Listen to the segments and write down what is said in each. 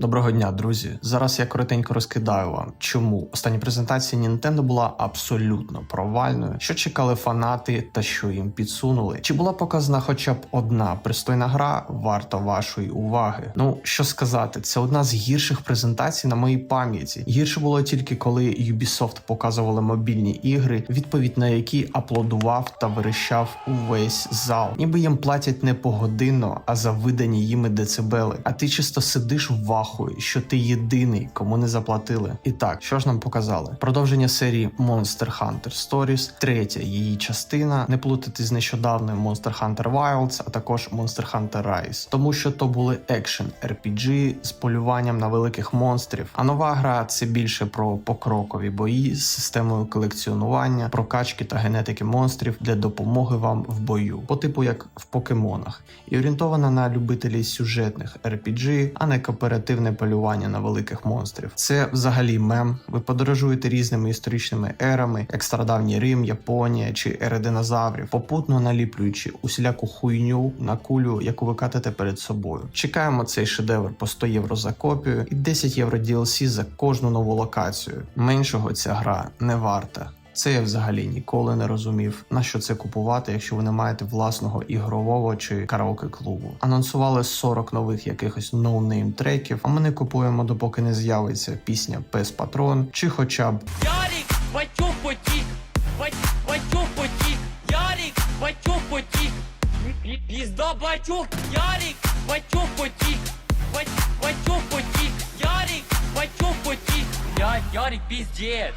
Доброго дня, друзі. Зараз я коротенько розкидаю вам, чому остання презентація Nintendo була абсолютно провальною, що чекали фанати та що їм підсунули. Чи була показана хоча б одна пристойна гра, варта вашої уваги? Ну що сказати, це одна з гірших презентацій на моїй пам'яті. Гірше було тільки коли Ubisoft показували мобільні ігри, відповідь на які аплодував та верещав увесь зал. Ніби їм платять не погодинно, а за видані їми децибели. А ти чисто сидиш в ваху, що ти єдиний, кому не заплатили. І так, що ж нам показали? Продовження серії Monster Hunter Stories, третя її частина. Не плутати з нещодавною Monster Hunter Wilds, а також Monster Hunter Rise. Тому що то були екшен RPG з полюванням на великих монстрів. А нова гра це більше про покрокові бої з системою колекціонування, прокачки та генетики монстрів для допомоги вам в бою, по типу як в покемонах, і орієнтована на любителів сюжетних RPG, а не кооперативне полювання на великих монстрів. Це взагалі мем. Ви подорожуєте різними історичними ерами, як стародавній Рим, Японія чи ери динозаврів, попутно наліплюючи усіляку хуйню на кулю, яку ви катите перед собою. Чекаємо цей шедевр по 100 євро за копію і 10 євро DLC за кожну нову локацію. Меншого ця гра не варта. Це я взагалі ніколи не розумів, на що це купувати, якщо ви не маєте власного ігрового чи караоке клубу. Анонсували 40 нових якихось ноунейм треків, а ми не купуємо, допоки не з'явиться пісня Пес Патрон чи хоча б Ярик, бачок потік, бать, потік, Ярик, бачок потік, пізда бачок, Ярик, бачок потік,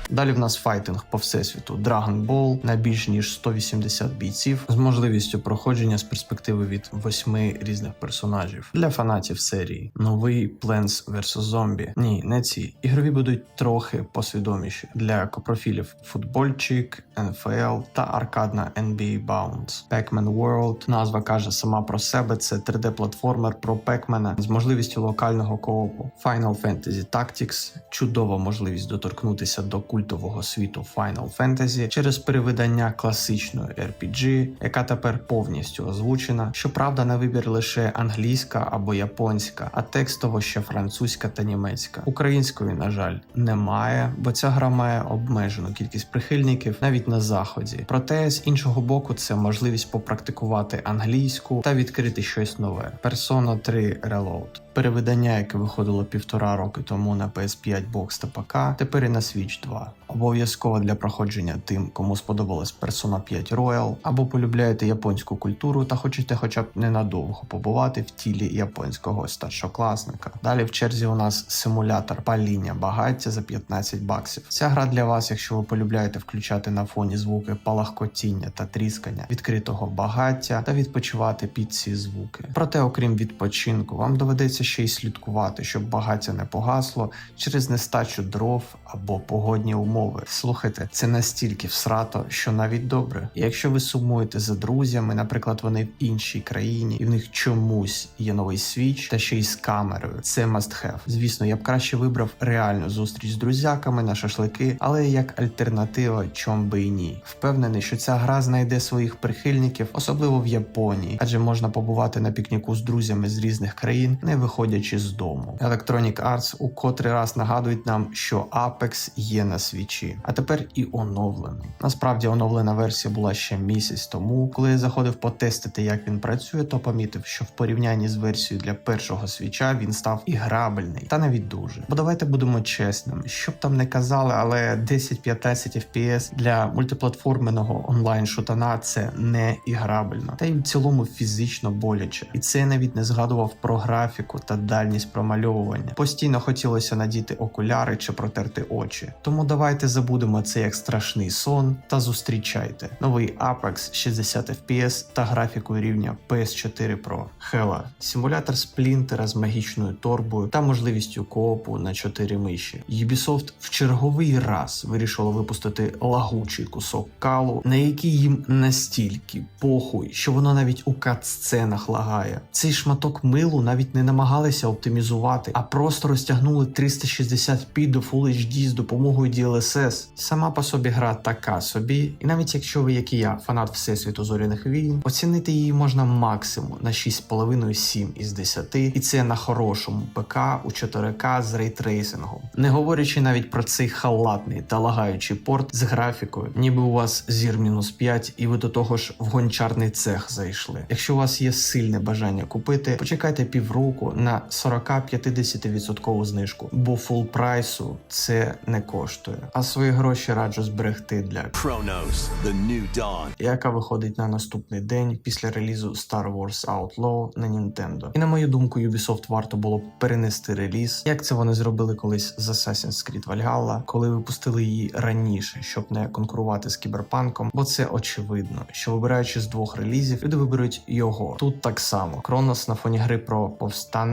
Далі в нас файтинг по всесвіту Dragon Ball на більш ніж 180 бійців з можливістю проходження з перспективи від восьми різних персонажів для фанатів серії. Новий Plants vs. Zombie. Ні, не ці. Ігрові будуть трохи посвідоміші для копрофілів футбольчик, NFL та аркадна NBA Bounce. Pac-Man World. Назва каже сама про себе. Це 3D-платформер про Пекмена з можливістю локального коопу. Final Fantasy Tactics чудова можливість доторкнутися до культового світу Final Fantasy через перевидання класичної RPG, яка тепер повністю озвучена. Щоправда, на вибір лише англійська або японська, а текстово ще французька та німецька. Української, на жаль, немає, бо ця гра має обмежену кількість прихильників навіть на заході. Проте з іншого боку, це можливість попрактикувати англійську та відкрити щось нове. Persona 3 Reload. Перевидання, яке виходило півтора роки тому на PS5 Box та ПК, тепер і на Switch 2. Обов'язково для проходження тим, кому сподобалась Persona 5 Royal, або полюбляєте японську культуру та хочете хоча б ненадовго побувати в тілі японського старшокласника. Далі в черзі у нас симулятор паління багаття за 15 баксів. Ця гра для вас, якщо ви полюбляєте включати на фоні звуки палахкотіння та тріскання відкритого багаття та відпочивати під ці звуки. Проте, окрім відпочинку, вам доведеться ще й слідкувати, щоб багаття не погасло через нестачу дров або погодні умови. Слухайте, це настільки всрато, що навіть добре. І якщо ви сумуєте за друзями, наприклад, вони в іншій країні, і в них чомусь є новий свіч, та ще й з камерою, це must have. Звісно, я б краще вибрав реальну зустріч з друзяками на шашлики, але як альтернатива, чом би і ні. Впевнений, що ця гра знайде своїх прихильників, особливо в Японії, адже можна побувати на пікніку з друзями з різних країн, не виходячи з дому. Electronic Arts у котрий раз нагадують нам, що Apex є на свічі, а тепер і оновлений. Насправді оновлена версія була ще місяць тому. Коли я заходив потестити, як він працює, то помітив, що в порівнянні з версією для першого свіча він став і грабельний, та навіть дуже. Бо давайте будемо чесними, що б там не казали, але 10-15 FPS для мультиплатформеного онлайн шутана це не іграбельно, та й в цілому фізично боляче. І це я навіть не згадував про графіку та дальність промальовування. Постійно хотілося надіти окуляри чи протерти очі. Тому давайте забудемо це як страшний сон та зустрічайте новий Apex 60 FPS та графікою рівня PS4 Pro. Хела симулятор сплінтера з магічною торбою та можливістю коопу на 4 миші. Ubisoft в черговий раз вирішило випустити лагучий кусок калу, на який їм настільки похуй, що воно навіть у кат-сценах лагає. Цей шматок милу навіть не намагався намагалися оптимізувати, а просто розтягнули 360p до Full HD з допомогою DLSS. Сама по собі гра така собі, і навіть якщо ви, як і я, фанат всесвіту зоряних війн, оцінити її можна максимум на 6,5-7 із 10, і це на хорошому ПК у 4К з рейтрейсингом. Не говорячи навіть про цей халатний та лагаючий порт з графікою, ніби у вас зір мінус 5, і ви до того ж в гончарний цех зайшли. Якщо у вас є сильне бажання купити, почекайте півроку на 40-50% знижку, бо фул прайсу це не коштує. А свої гроші раджу зберегти для Chronos, the new dawn. яка виходить на наступний день після релізу Star Wars Outlaw на Nintendo. І на мою думку, Ubisoft варто було б перенести реліз, як це вони зробили колись з Assassin's Creed Valhalla, коли випустили її раніше, щоб не конкурувати з кіберпанком, бо це очевидно, що вибираючи з двох релізів, люди виберуть його. Тут так само Кронос на фоні гри про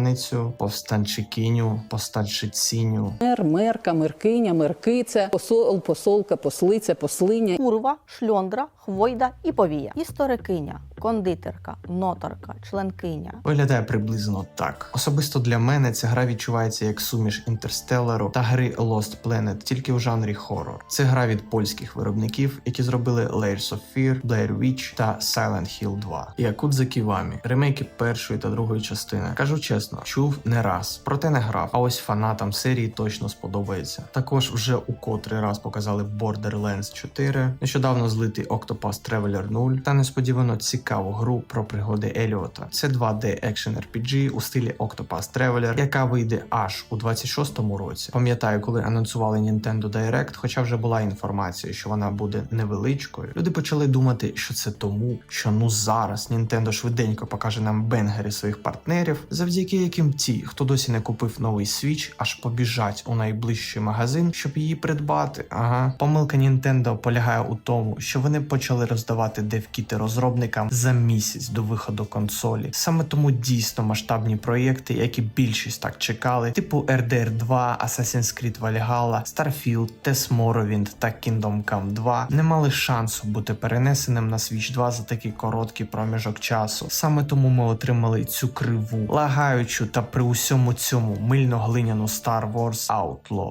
повстанницю, повстанчикиню, повстанчиціню, Мер, мерка, меркиня, меркиця, посол, посолка, послиця, послиня. Курва, шльондра, хвойда і повія. Історикиня, кондитерка, нотарка, членкиня. Виглядає приблизно так. Особисто для мене ця гра відчувається як суміш інтерстелеру та гри Lost Planet, тільки в жанрі хоррор. Це гра від польських виробників, які зробили Layers of Fear, Blair Witch та Silent Hill 2. І Yakuza Kiwami, ремейки першої та другої частини. Кажу чесно, чув не раз, проте не грав. А ось фанатам серії точно сподобається. Також вже у котрий раз показали Borderlands 4, нещодавно злитий Octopath Traveler 0 та несподівано цікаву гру про пригоди Еліота. Це 2D екшен RPG у стилі Octopath Traveler, яка вийде аж у 26-му році. Пам'ятаю, коли анонсували Nintendo Direct, хоча вже була інформація, що вона буде невеличкою. Люди почали думати, що це тому, що ну зараз Nintendo швиденько покаже нам бенгери своїх партнерів, завдяки яким ті, хто досі не купив новий Switch, аж побіжать у найближчий магазин, щоб її придбати. Ага, помилка Nintendo полягає у тому, що вони почали роздавати девкіти розробникам за місяць до виходу консолі. Саме тому дійсно масштабні проєкти, які більшість так чекали, типу RDR 2, Assassin's Creed Valhalla, Starfield, TES Morrowind та Kingdom Come 2, не мали шансу бути перенесеним на Switch 2 за такий короткий проміжок часу. Саме тому ми отримали цю криву, лагаючу та при усьому цьому мильно-глиняну Star Wars Outlaw.